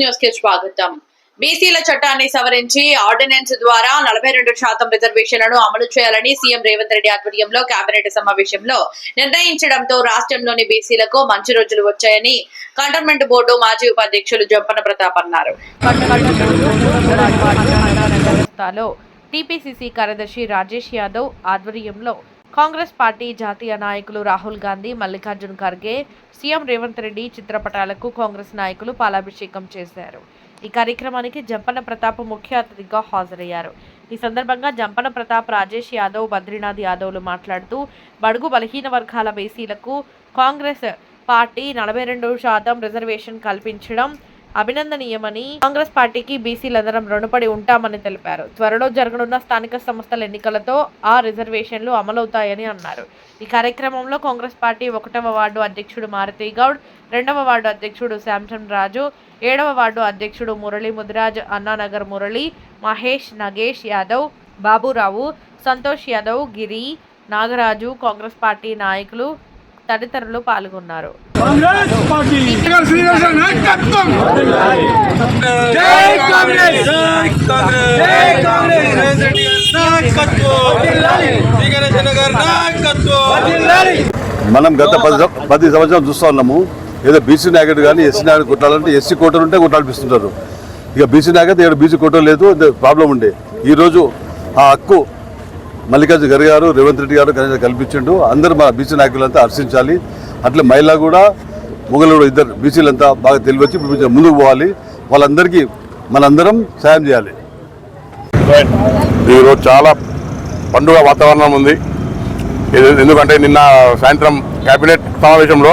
న్యూస్కి స్వాగతం. బీసీల చట్టాన్ని సవరించి ఆర్డినెన్స్ ద్వారా నలభై రెండు శాతం రిజర్వేషన్లను అమలు చేయాలని సీఎం రేవంత్ రెడ్డి ఆధ్వర్యంలో కేబినెట్ సమావేశంలో నిర్ణయించడంతో రాష్ట్రంలోని బీసీలకు మంచి రోజులు వచ్చాయని కంటోన్మెంట్ బోర్డు మాజీ ఉపాధ్యక్షులు జంపన ప్రతాప్ అన్నారు. టీపీసీసీ కార్యదర్శి రాజేష్ యాదవ్ ఆధ్వర్యంలో కాంగ్రెస్ పార్టీ జాతీయ నాయకులు రాహుల్ గాంధీ మల్లికార్జున్ ఖర్గే సీఎం రేవంత్ రెడ్డి చిత్రపటాలకు కాంగ్రెస్ నాయకులు పాలాభిషేకం చేశారు. ఈ కార్యక్రమానికి జంపన ప్రతాప్ ముఖ్య అతిథిగా హాజరయ్యారు. ఈ సందర్భంగా జంపన ప్రతాప్ రాజేష్ యాదవ్ బద్రీనాథ్ యాదవ్లు మాట్లాడుతూ బడుగు బలహీన వర్గాల బీసీలకు కాంగ్రెస్ పార్టీ నలభై రెండు శాతం రిజర్వేషన్ కల్పించడం అభినందనీయమని కాంగ్రెస్ పార్టీకి బీసీలందరం రుణపడి ఉంటామని తెలిపారు. త్వరలో జరగనున్న స్థానిక సంస్థల ఎన్నికలతో ఆ రిజర్వేషన్లు అమలవుతాయని అన్నారు. ఈ కార్యక్రమంలో కాంగ్రెస్ పార్టీ ఒకటవ వార్డు అధ్యక్షుడు మారుతి గౌడ్ రెండవ వార్డు అధ్యక్షుడు శాంసన్ రాజు ఏడవ వార్డు అధ్యక్షుడు మురళీ ముదిరాజ్ అన్నానగర్ మురళి మహేష్ నగేష్ యాదవ్ బాబురావు సంతోష్ యాదవ్ గిరి నాగరాజు కాంగ్రెస్ పార్టీ నాయకులు తదితరులు పాల్గొన్నారు. కాంగ్రెస్ పార్టీ. శ్రీనివాస నాయకత్వం జై కాంగ్రెస్. జై కాంగ్రెస్. జై కాంగ్రెస్. రేవంత్ రెడ్డి గారి నాయకత్వం శ్రీగణేశన్ గారి నాయకత్వం మనం గత పది పది సంవత్సరాలు చూస్తూ ఉన్నాము. ఏదో బీసీ నాయకుడు కానీ ఎస్సీ నాయకుడు కొట్టాలంటే ఎస్సీ కోటలు ఉంటే కొట్టాలనిపిస్తుంటారు. ఇక బీసీ నాయకుడు ఇక్కడ బీసీ కోటలు లేదు ప్రాబ్లం ఉండే. ఈరోజు ఆ హక్కు మల్లికార్జున ఖర్గే గారు రేవంత్ రెడ్డి గారు కనీసం కల్పించిండు. అందరూ మా బీసీ నాయకులంతా హర్షించాలి. అట్లా మహిళ కూడా మొగలు ఇద్దరు బీసీలంతా బాగా తెలివచ్చి ముందుకు పోవాలి. వాళ్ళందరికీ మనందరం సాయం చేయాలి. ఈరోజు చాలా పండుగ వాతావరణం ఉంది. ఎందుకంటే నిన్న సాయంత్రం కేబినెట్ సమావేశంలో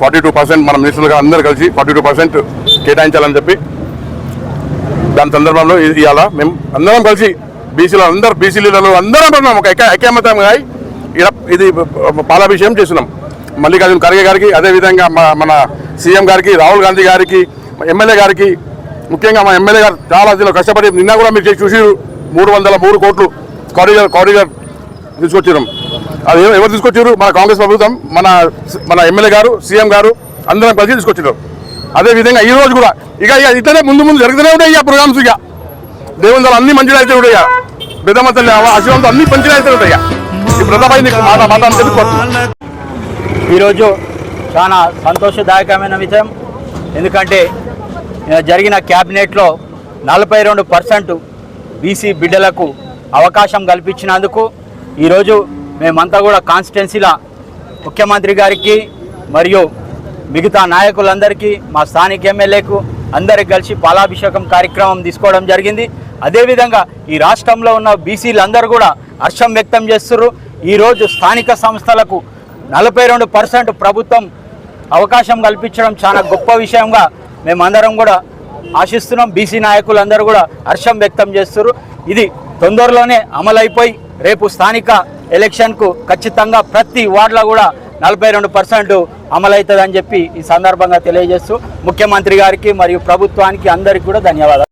ఫార్టీ టూ పర్సెంట్ మన మినిస్టర్లుగా అందరూ కలిసి ఫార్టీ టూ పర్సెంట్ కేటాయించాలని చెప్పి దాని సందర్భంలో ఇవాళ మేము అందరం కలిసి బీసీలు అందరు బీసీ లీడర్లు అందరం అంటున్నాం ఒక ఐక్య ఐక్యమత్యంగా అయి ఈడ ఇది పాలాభిషేకం చేస్తున్నాం. మల్లికార్జున ఖర్గే గారికి అదేవిధంగా మా- మన సీఎం గారికి రాహుల్ గాంధీ గారికి ఎమ్మెల్యే గారికి ముఖ్యంగా మా ఎమ్మెల్యే గారు చాలా దీనిలో కష్టపడి నిన్న కూడా మీరు చూసి మూడు వందల మూడు కోట్లు కారిడార్ కారిడార్ తీసుకొచ్చారు అది ఎవరు తీసుకొచ్చారు మన కాంగ్రెస్ ప్రభుత్వం మన మన ఎమ్మెల్యే గారు సీఎం గారు అందరం కలిసి తీసుకొచ్చారు అదే విధంగా ఈ రోజు కూడా ఇక ఇక ఇతనే ముందు ముందు జరుగుతూనే ఉంటాయి ఇక ప్రోగ్రామ్స్ ఇక. దేవుని ద్వారా అన్ని మంచిగా అయితే ఉంటాయి? పెద్దమంతలు ఆశీర్వాదంతో అన్ని మంచిగా అయితే ఉంటాయి? ఈ ప్రతాపాయి నీకు మాట మాట అని ఈరోజు చాలా సంతోషదాయకమైన విషయం. ఎందుకంటే జరిగిన క్యాబినెట్లో నలభై రెండు పర్సెంట్ బీసీ బిడ్డలకు అవకాశం కల్పించినందుకు ఈరోజు మేమంతా కూడా కాన్స్టిట్యున్సీల ముఖ్యమంత్రి గారికి మరియు మిగతా నాయకులందరికీ మా స్థానిక ఎమ్మెల్యేకు అందరికి కలిసి పాలాభిషేకం కార్యక్రమం తీసుకోవడం జరిగింది. అదేవిధంగా ఈ రాష్ట్రంలో ఉన్న బీసీలందరూ కూడా హర్షం వ్యక్తం చేస్తున్నారు ఈరోజు స్థానిక సంస్థలకు నలభై రెండు పర్సెంట్ ప్రభుత్వం అవకాశం కల్పించడం చాలా గొప్ప విషయంగా మేమందరం కూడా ఆశిస్తున్నాం. బీసీ నాయకులందరూ కూడా హర్షం వ్యక్తం చేస్తున్నారు ఇది తొందరలోనే అమలైపోయి రేపు స్థానిక ఎలక్షన్కు ఖచ్చితంగా ప్రతి వార్డులో కూడా నలభై రెండు పర్సెంట్ అమలవుతుందని చెప్పి ఈ సందర్భంగా తెలియజేస్తూ ముఖ్యమంత్రి గారికి మరియు ప్రభుత్వానికి అందరికీ కూడా ధన్యవాదాలు.